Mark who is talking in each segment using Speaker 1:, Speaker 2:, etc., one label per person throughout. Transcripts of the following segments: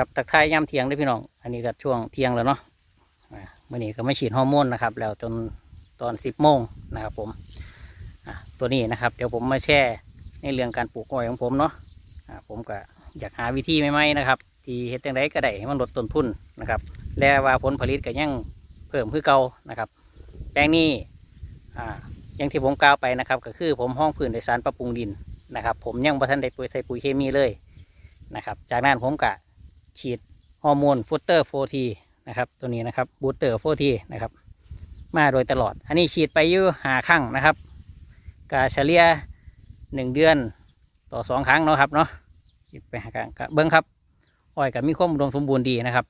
Speaker 1: ครับตักทายย่ำเทียงเด้พี่น้อง อันนี้ก็ช่วงเทียงแล้วเนาะอ่ามื่อนี้ก็ไม่ฉีดฮอร์โมนนะครับ แล้วจนตอนสิบโมงนะครับผมตัวนี้นะครับ เดี๋ยวผมมาแช่ในเรื่องการปลูกอ้อยของผมเนาะผมก็อยากหาวิธีใหม่ๆนะครับ ที่เฮ็ดจังไดก็ได้ให้มันลดต้นทุนนะครับ และว่าผลผลิตก็ยังเพิ่มคือเก่านะครับ แปลงนี้อย่างที่ผมกล่าวไปนะครับ ก็คือผมห้องพื้นด้วยสารปรับปรุงดินนะครับ ผมยังบ่ทันได้ปุ๋ยใส่ปุ๋ยเคมีเลยนะครับ จากนั้นผมก็ ฉีดฮอร์โมนฟูเตอร์โฟทีนะครับ ตัวนี้นะครับบูเตอร์โฟทีนะครับ มาโดยตลอด อันนี้ฉีดไปอยู่หาครั้งนะครับกาเฉลี่ยหนึ่งเดือนต่อสองครั้งเนาะครับเนาะฉีดไปหาครั้งเบิ้งครับอ้อยกับมีความอุดมสมบูรณ์ดีนะครับ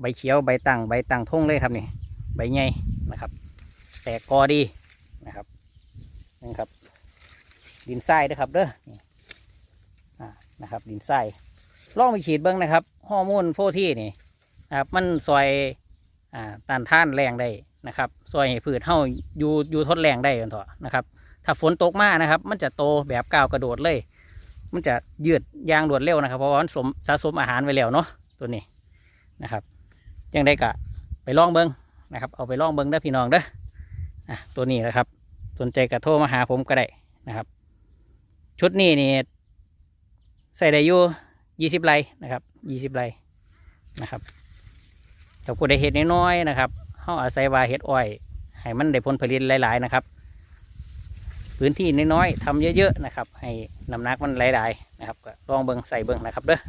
Speaker 1: ใบเขียวใบตั้งใบตั้งทงเลยครับนี่ใบใหญ่นะครับ แตกกอดีนะครับนี่ครับ ดินทรายด้วยครับเด้อนี่นะครับ ดินทราย ลองไปฉีดเบิ้งนะครับฮอร์โมนโฟทีนี่นะครับมันซอยอ่าต้านทานแรงได้นะครับซอยให้พืชเฮาอยู่อยู่ทดแรงได้กันเถอะนะครับถ้าฝนตกมากนะครับ มันจะโตแบบก้าวกระโดดเลย มันจะยืดยางรวดเร็วนะครับ เพราะว่ามันสมสะสมอาหารไว้แล้วเนาะตัวนี้นะครับยังได้กะไปลองเบิ้งนะครับ เอาไปลองเบิ้งเด้พี่น้องเด้ออะตัวนี้นะครับ สนใจกระโทรมาหาผมก็ได้นะครับ ชุดนี้นี่ใส่ได้อยู่ ยี่สิบไร่นะครับยี่สิบไร่นะครับถ้าผู้ใดเห็ดน้อยๆนะครับเขาอาศัยว่าเห็ดอ้อยให้มันได้ผลผลิตหลายๆนะครับ พื้นที่น้อยๆทำเยอะๆนะครับ ให้น้ำหนักมันหลายๆนะครับก็ลองเบิ่งใส่เบิ่งนะครับเด้อ